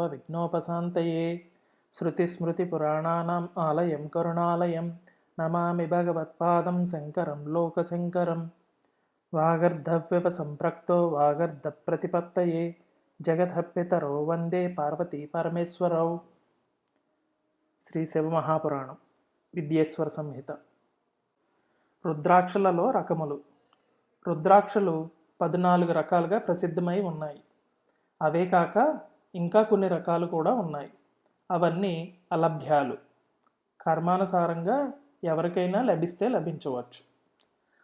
విఘ్నోపశాంతయే శృతిస్మృతిపురాణానాम् ఆలయం కరుణాలయం నమామి భగవత్పాదం శంకరం లోకశంకరం వాగర్ధవ్యవ సంప్రక్తో వాగర్ధ ప్రతిపత్తయే జగద్పితరో వందే పార్వతీ పరమేశ్వరౌ శ్రీ శివమహాపురాణం విద్యేశ్వర సంహిత రుద్రాక్షలలో రకములు. రుద్రాక్షలు పద్నాలుగు రకాలుగా ప్రసిద్ధమై ఉన్నాయి. అవే కాక ఇంకా కొన్ని రకాలు కూడా ఉన్నాయి. అవన్నీ అలభ్యాలు. కర్మానుసారంగా ఎవరికైనా లభిస్తే లభించవచ్చు.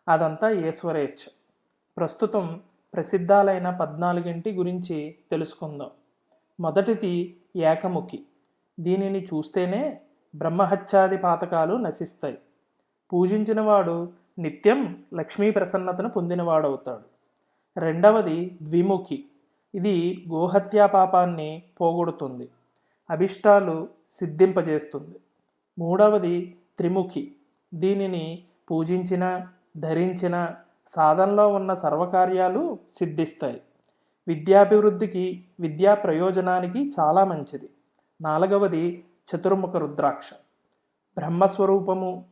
అదంతా ఈశ్వరేచ్ఛ. ప్రస్తుతం ప్రసిద్ధాలైన పద్నాలుగింటి గురించి తెలుసుకుందాం. మొదటిది ఏకముఖి. దీనిని చూస్తేనే బ్రహ్మహత్యాది పాతకాలు నశిస్తాయి. పూజించినవాడు నిత్యం లక్ష్మీ ప్రసన్నతను పొందినవాడవుతాడు. రెండవది ద్విముఖి. ఇది గోహత్యా పాపాన్ని పోగొడుతుంది. అభిష్టాలు సిద్ధింపజేస్తుంది. మూడవది త్రిముఖి. దీనిని పూజించిన ధరించిన సాధనలో ఉన్న సర్వకార్యాలు సిద్ధిస్తాయి. విద్యాభివృద్ధికి విద్యా ప్రయోజనానికి చాలా మంచిది. నాలుగవది చతుర్ముఖ రుద్రాక్ష. బ్రహ్మస్వరూపము.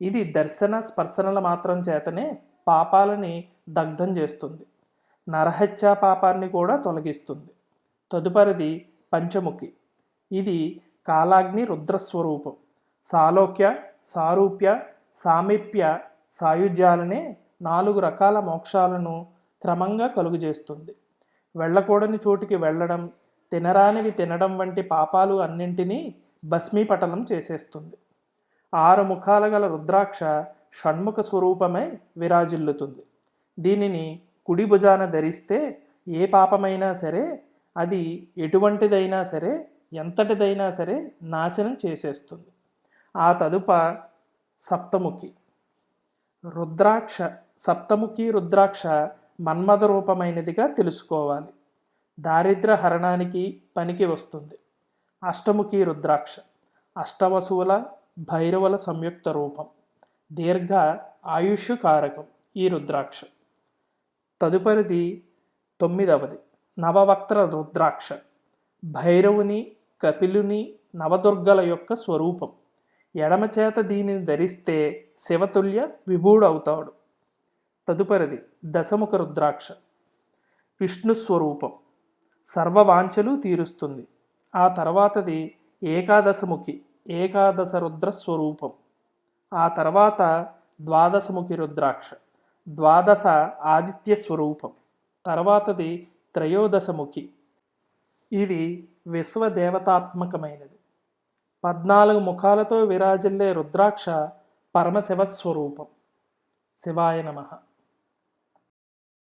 ఇది దర్శన స్పర్శనల మాత్రం చేతనే పాపాలని దగ్ధం చేస్తుంది. నరహత్య పాపాన్ని కూడా తొలగిస్తుంది. తదుపరిది పంచముఖి. ఇది కాలాగ్ని రుద్రస్వరూపం. సాలోక్య సారూప్య సామీప్య సాయుధ్యాలనే నాలుగు రకాల మోక్షాలను క్రమంగా కలుగజేస్తుంది. వెళ్ళకూడని చోటికి వెళ్ళడం తినరానివి తినడం వంటి పాపాలు అన్నింటినీ భస్మీపటలం చేసేస్తుంది. ఆరు ముఖాల గల రుద్రాక్ష షణ్ముఖ స్వరూపమై విరాజిల్లుతుంది. దీనిని కుడి భుజాన ధరిస్తే ఏ పాపమైనా సరే అది ఎటువంటిదైనా సరే ఎంతటిదైనా సరే నాశనం చేసేస్తుంది. ఆ తదుప సప్తముఖి. రుద్రాక్ష సప్తముఖి రుద్రాక్ష మన్మథ రూపమైనదిగా తెలుసుకోవాలి. దారిద్ర హరణానికి పనికి వస్తుంది. అష్టముఖి రుద్రాక్ష. అష్టవసువుల భైరవుల సంయుక్త రూపం. దీర్ఘ ఆయుష్ కారకం ఈ రుద్రాక్ష. తదుపరిది తొమ్మిదవది నవవక్త్ర రుద్రాక్ష. భైరవుని కపిలుని నవదుర్గల యొక్క స్వరూపం. ఎడమ చేత దీనిని ధరిస్తే శివతుల్య విభూడవుతాడు. తదుపరిది దశముఖ రుద్రాక్ష. విష్ణు స్వరూపం. సర్వవాంఛలు తీరుస్తుంది. ఆ తర్వాతది ఏకాదశముఖి ఏకాదశ రుద్ర స్వరూపం. ఆ తర్వాత ద్వాదశముఖి రుద్రాక్ష. ద్వాదశ ఆదిత్య స్వరూపం. తర్వాతది త్రయోదశముఖి. ఇది విశ్వదేవతాత్మకమైనది. పద్నాలుగు ముఖాలతో విరాజిల్లే రుద్రాక్ష పరమశివ స్వరూపం శివాయ నమః.